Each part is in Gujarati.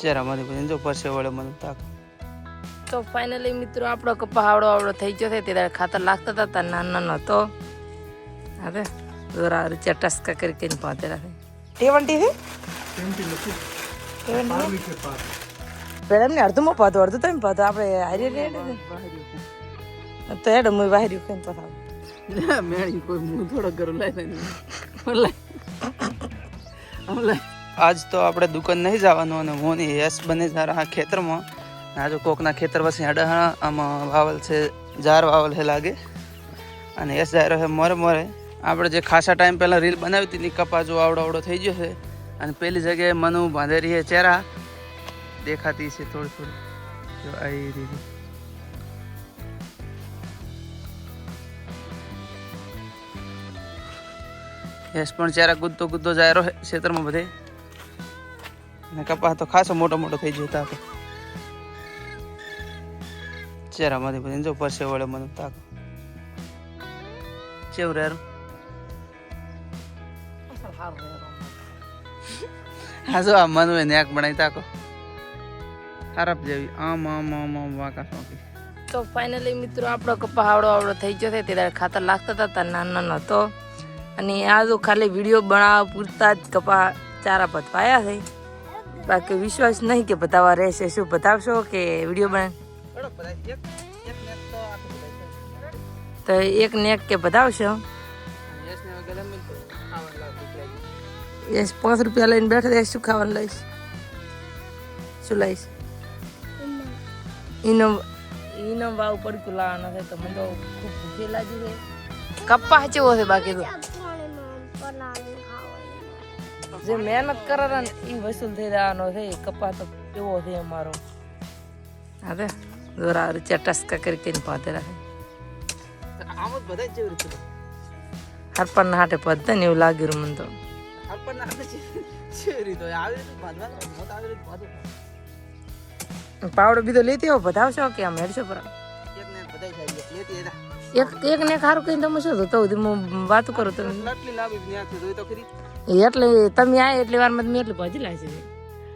ચહેરામાંથી પછી જો પરસે વળે મને તાક તો ફાઇનલી મિત્રો આપણો કપા આવડો આવડો થઈ ગયો છે તે દાડે ખાતર લાગતા હતા તાર નાનો નાનો હતો. હવે જરા રીચા ટસકા કરી કરીને પાતેલા છે? ટેવન્ટી છે? પેલા ને અડધું માં પાતો અડધું તમે પાતો આપણે હારી રેડ તો હેડ હું વાહર્યું કઈ પતાવ મેળી કોઈ હું થોડો કરું લાઈ આજ તો આપણે દુકાન નહીં જવાનું અને હું ને યશ બને જરા ખેતરમાં. આજે કોકના ખેતર પાસે અડહણા આમાં વાવલ છે જાર વાવલ છે લાગે. અને યશ રહ્યો છે મોરે મોરે. આપણે જે ખાસા ટાઈમ પહેલાં રીલ બનાવી હતી કપા જો આવડો આવડો થઈ ગયો છે. અને પેલી જગ્યાએ મનુ બાંધેરી છે ચહેરા દેખાતી છે થોડી થોડી. જો આવી રીતે. યશ પણ ચહેરા કૂદતો કૂદતો જાય રહ્યો ખેતરમાં બધે. ને કપા તો ખાસો મોટો મોટો થઈ ગયો તાકો ચહેરામાંથી બધી જો પરસે વળે મને તાકો. ચેવું રેર? હા, જો આ મનવે નેક બનાવી તાકો. ખરાબ જેવી. આમ આમ આમ આમ વાંકા સોંપી તો ફાઇનલી મિત્રો આપણો કપા આવડો આવડો થઈ ગયો છે. તે દાડે ખાતર લાગતા હતા, તાર નાનો નાનો હતો. અને આ તો ખાલી વીડિયો બનાવવા પૂરતા જ કપા ચારા પતવાયા છે. બાકી વિશ્વાસ નહીં કે બતાવવા રહેશે. શું બતાવશો કે વીડિયો બને? તો એક નેક કે બતાવશો? યસ, પાંચ રૂપિયા લઈને બેઠા છે શું ખાવાનું લઈશ? શું લઈશ? ઈનો ઇનો વાવ પડતું લાવવાનો છે તો મને તો ખૂબ ભૂખી લાગી છે. કપ્પા ચેવો છે બાકી તો. જે મહેનત કરે ને એ વસૂલ થઈ જવાનો છે એ કપ્પા તો કેવો છે અમારો. હા જોરા દોરા રીચા ટસકા કરી કરીને પાતે રાખે. આમ જ બધા જેવી રીતે હરપણ હાટે પદ્ધતિ ને એવું લાગ્યું મને તો. આપણને આપણે જેવી રીતે આવી રીતે બાંધવાનું હું આવી રીતે બાંધું પાવડો બીજો લેતી આવો બધાવશો કે આમ હેડશો પર? એક ને એક એક ને. ખારું કહીને તમે શું તો હું વાત કરું તમે લટલી લાવી તો ખરી. એટલે તમે આ એટલી વાર મેં એટલું લાવી છે.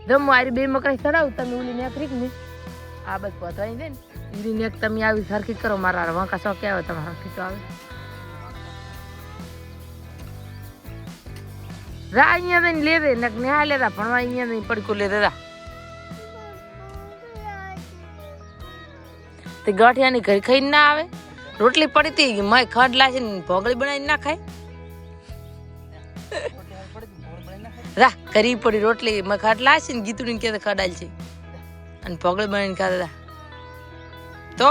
જમો આરી બે મકાઈ ચડાવ તમે ઓલી નેક રીક ને. આ બસ પતવાઈ દે ને. ઈરી નેક તમે આવી સરખી કરો, મારા વાંકા શોખ આવે તમે સરખી તો આવે. રા અહીંયા જઈને લે દે ને ન્યા લેતા ભણવા અહીંયા જઈને પડકું લે દેતા તે ગાંઠિયાની ઘર ખાઈને ના આવે? રોટલી પડી હતી, માય ખડ લાશે ને ભોગળી બનાવીને ના ખાય? રા કરી પડી રોટલી, મેં ખાટ લાશે ને ગીતું કે ખડાલ છે. અને ભોગળી બનાવીને ખાતા તો?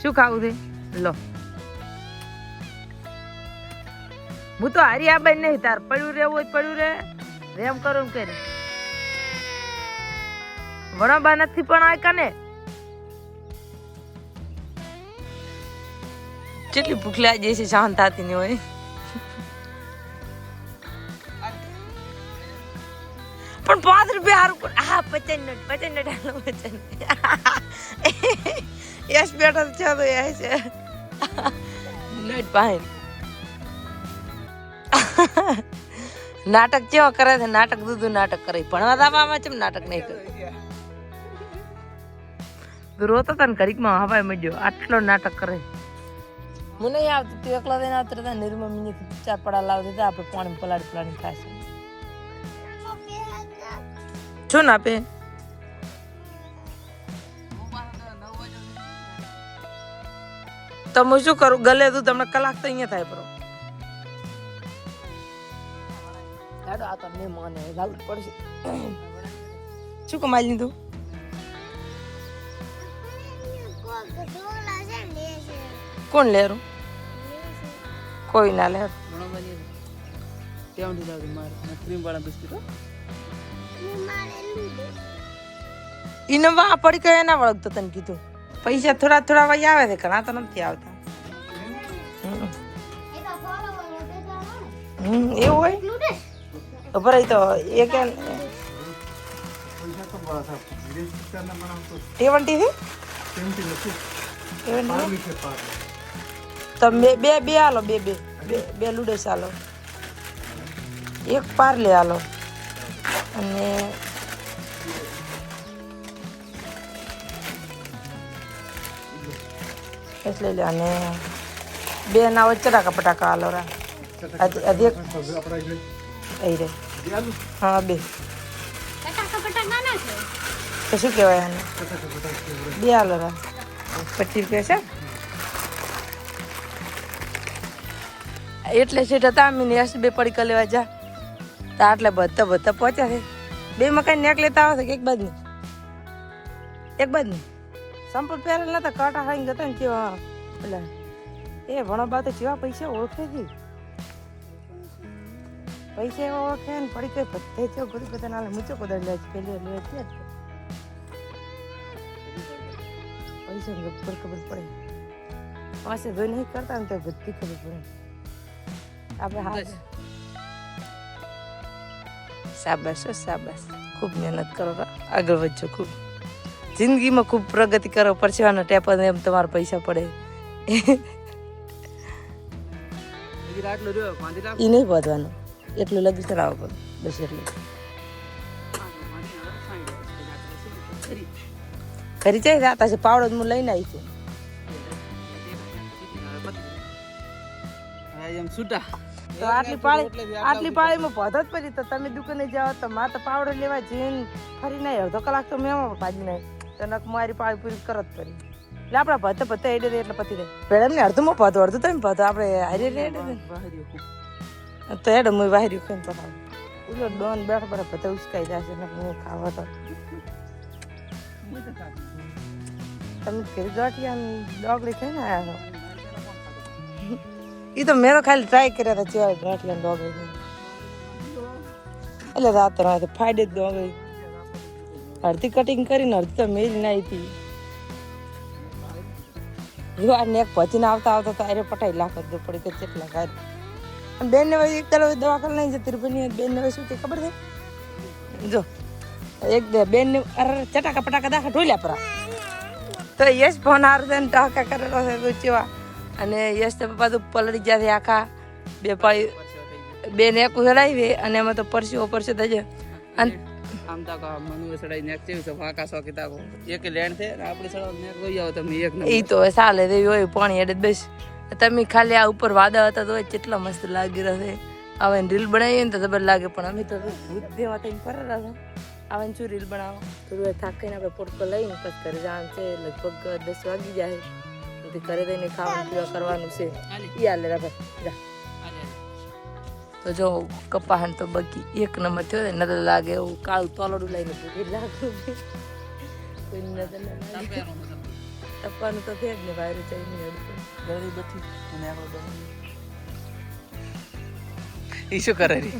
શું ખાવું છે? લો. હું તો હારી આ બાઈ નહીં, તાર પડ્યું રહેવું હોય પડ્યું રે રેમ કરું કે વણબા નથી પણ આ કને કેટલી ભૂખ લાગી છે શાંત થતી નહીં હોય. પણ પાંચ રૂપિયા હારું હા પચન નટ પચન નટ હાલો પચન યશ બેઠા છે તો યશ નટ પાહે નાટક કેવા કરે છે? નાટક દૂધું નાટક કરે ભણવા દાવામાં ચેમ નાટક નહીં કરે? રોતો તને ઘડીકમાં હવાય મજો આટલો નાટક કરે મને નહીં આવતું તું એકલા દઈને આવતો રહેતા નિર્મા મિનિટ ચાર પડા લાવતી હતા આપણે પાણી પલાળી પલાળી ખાશે શું ના આપે? તો શું કરું? ગલે તું તમને કલાક તો અહીંયા થાય પરો. હેડો આ તો મેં મને લાવું પડશે. શું કમાઈ લીધું? કોણ લેરું? કોઈ ના લે. બિસ્કીટ વા પડી કયા ના વળગતો તને કીધું. પૈસા થોડા થોડા વહી આવે છે ઘણા તો નથી આવતા. હમ. એવું હોય? ખબર તો એ કે ટેવન્ટી છે ટેવન્ટી તો બે બે બે હાલો બે બે બે બે લુડે ચાલો એક પાર્લે આલો અને એટલે લે અને બે ના વચ્ચે ચટાકા પટાકા આલો રા. અધ- એક અહીં રે. હા બે. તો શું કહેવાય આને? બે આલો રા. પચીસ રૂપિયા છે એટલે છે તામીને યશ બે પડીકા લેવા જા. તો આટલે બધા બધા પહોંચ્યા છે. બે મકાન નેક લેતા આવે છે એક બાજુ એક બાજુ સંપૂર્ણ પહેરેલ નતા, કાંટા ખાઈને ગતા ને કેવા પેલા એ ભણો બા તો કેવા પૈસા ઓળખે છે. પૈસા એવા ઓળખે ને પડી કઈ બધે છે બધું બધા નાલે મૂચો કદાચ લે છે પેલી લે છે પૈસા ખબર ખબર પડે. પાસે ધોઈ નહીં કરતા ને તો બધી ખબર પડે. આપણે હા શાબાશ હો, શાબાશ ખૂબ મહેનત કરો. આગળ વધજો ખૂબ. જિંદગીમાં ખૂબ પ્રગતિ કરો પરસેવાનો ટેપ એમ તમારા પૈસા પડે. એ નહીં વધવાનું એટલું લગ્ન કરાવો પડે બસ એટલું. ખરી જાય રાતા છે પાવડો હું લઈને આવી છું. છૂટા તો આટલી પાળી આટલી પાળીમાં પધત પડી તો તમે દુકાને જાઓ તો માં તો પાવડો લેવા જઈને ફરી નહીં અડધો કલાક તો મેં ભાજી નહીં. તો નક મારી પાળી પૂરી કરત પડી. એટલે આપણે ભતે ભતે એડે દે એટલે પતી રહે પેલા ને અડધું માં પાતો અડધું તમે ભતો આપણે હારી રેડે દે. તો એડો મુઈ વાહર્યું ખાઈને તો ઉલો ડોન બેઠો બેઠો ભતે ઉચકાઈ જશે ને હું ખાવા તો. તમે ફેરી ગાંઠિયા આમ ડોગળી ખાઈને આવ્યા એ તો મેં તો ખાલી ટ્રાય કર્યા હતા ચેવા ગાંઠિયા ખાઈને. એટલે રાત રાત ફાડે જ ડોગળી અડધી કટિંગ કરીને અડધી તો મેરી નાઈ હતી. જો આ નેક આવતા આવતા તો અરે પટાઈ લાખ જ પડી કે કેટલા ગાય બેન ને એક તરફ દવાખાને નહીં જતી રહી બેન બેન ને શું ખબર છે? જો, એક બે બેન ને અરે ચટાકા પટાકા દાખા ઢોલ્યા પરા. તો યશ ફોન હાર દે ટાકા કરેલો છે ચેવા? અને યશ તો પપ્પા તો પલળી ગયા છે આખા. બે પાળી બે એક ઉછળાવી અને એમાં તો પરસ્યો પરસ્યો થઈ જાય અને આમ તો મનુ સડાઈ નેક છે વાકા સો કિતાબો. એક લેણ છે આપણે આપણી નેક ગઈ આવો તમે એક એ તો સાલે દે હોય પાણી એડે બેસ. તમે ખાલી આ ઉપર વાદળ હતા તો કેટલા મસ્ત લાગી રહેશે હવે રીલ બનાવીએ ને તો ખબર લાગે પણ અમે તો ભૂત દેવા થઈને ફરેલા હતા આવે શું રીલ બનાવો થોડું થાકીને આપણે પોટકો લઈને પછી ઘરે જવાનું છે લગભગ દસ વાગી જાય. પછી ઘરે દઈને ખાવાનું પીવા કરવાનું છે. ઈ હાલે રા ભાઈ જા તો જો કપાહન તો બકી એક નંબર થયો ને નદર લાગે એવું કાળું તોલડું લઈને ભૂખી લાગ્યું કોઈ નજર ટપવાનું તો જ ને વાયરું જઈને ગળી બધી. અને આપણો ઈ શું કરે રી?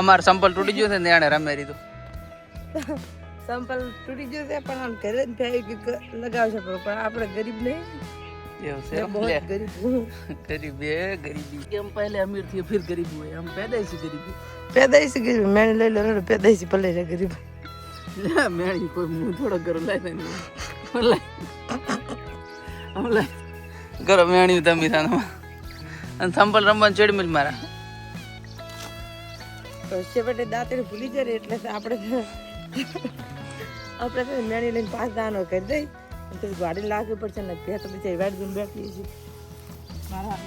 અમાર સંપલ તૂટી ગયો છે ને એને રમે રીતું સંપલ તૂટી ગયું છે પણ આમ ઘરે જ ભાઈ કે લગાવશે પણ આપણે ગરીબ નહીં. એવું છે બહુ લે. ગરીબ ગરીબ એ ગરીબી કેમ અમીરથી ફિર ગરીબ હોય. આમ પેદાઈશી ગરીબી પેદાઈશી ગરીબ મેં લઈ લો પેદાઈશી ભલે છે ગરીબ. મેણી કોઈ મું થોડો ગરો લાય ને લાય આમ લાય ગરો મેણી તમે અને સંપલ રમવાનું ચેડ મિલ મારા. દાંતરે ભૂલી જાય એટલે તો આપણે આપણે તો મેળી લઈને પાંચ દાનો કરી દઈ. પછી ગાડી લાગવી પડશે ને ત્યાં તો પછી વાડ જઈને બેઠી છે. મારા હાથ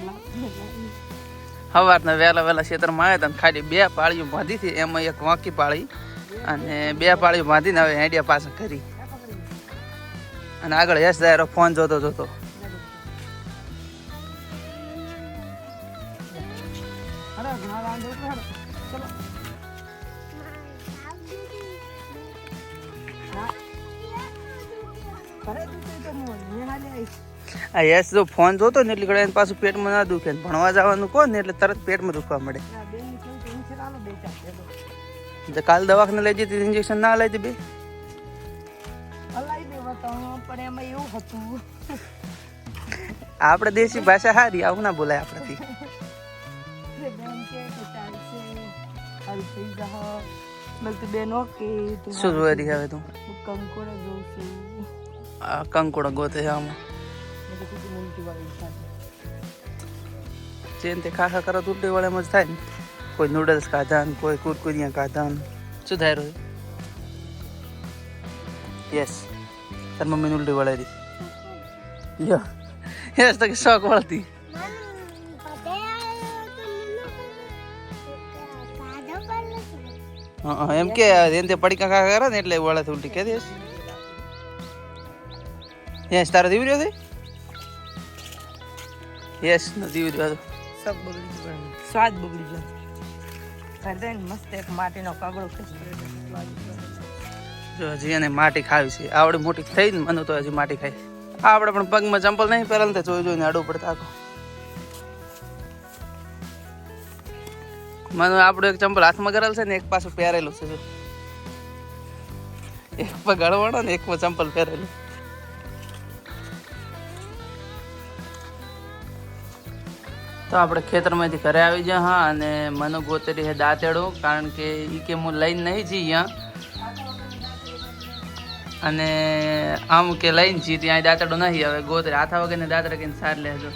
સવારના વહેલા વહેલા ખેતરમાં આવ્યા હતા ખાલી બે પાળીઓ બાંધી હતી. એમાં એક વાંકી પાળી અને બે પાળીઓ બાંધીને હવે હેડિયા પાસે કરી. અને આગળ યશ દાયરો ફોન જોતો જોતો. આ યશ જો ફોન જોતો ને એટલે એને પાછું પેટમાં ના દુખે ભણવા જવાનું કહો ને એટલે તરત પેટમાં દુખવા મળે. કાલ દવાખાને લઈ જતી ઇન્જેક્શન ના લઈ બે? આપણે દેશી ભાષા સારી આવું ના બોલાય આપણાથી. શું જોઈ હવે તું? કંકોડા જોઉં છું. કંકોડો ગોતે છે આમાં. તો વાળી જેમ તે ખાખા કરો તો ઉલટી વળે એમ જ થાય ને. કોઈ નૂડલ્સ ખાધા ને કોઈ કુરકુરિયા ખાધા ને. શું થાય રહ્યું યસ તાર મમ્મીને ઉલટી રી યો યસ તો શોખ વળતી. એમ કે એમ તે પડીકા ખા કરે ને એટલે વળે ઉલટી કે દેસ યસ તારો દીવ રહ્યો છે યસ નથી રહ્યો સબ બગડી ગયો સ્વાદ બગડી ગયો ખાધા મસ્ત એક માટીનો કાગડો જો હજી એને માટી ખાવી છે. આવડે મોટી થઈ ને મને તો હજી માટી ખાઈ. આ આપણે પણ પગમાં ચંપલ નહીં પહેરેલ તો જોઈ જોઈને આડું પડતા આખો મને આપણું એક ચંપલ હાથમાં કરેલ છે ને એક પાછું પહેરેલું છે જો. એક પગ હળવાડો ને એકમાં ચંપલ પહેરેલું. તો આપણે ખેતરમાંથી ઘરે આવી ગયા હા, અને મને ગોતરી છે દાંતેડું, કારણ કે એ કે હું લઈને નહીં જઈ અહીંયા. અને આમ કે લઈને જી, ત્યાં દાંતડો નહીં, હવે ગોતરી હાથા વગરને દાંતરે કહીને સાર લેજો.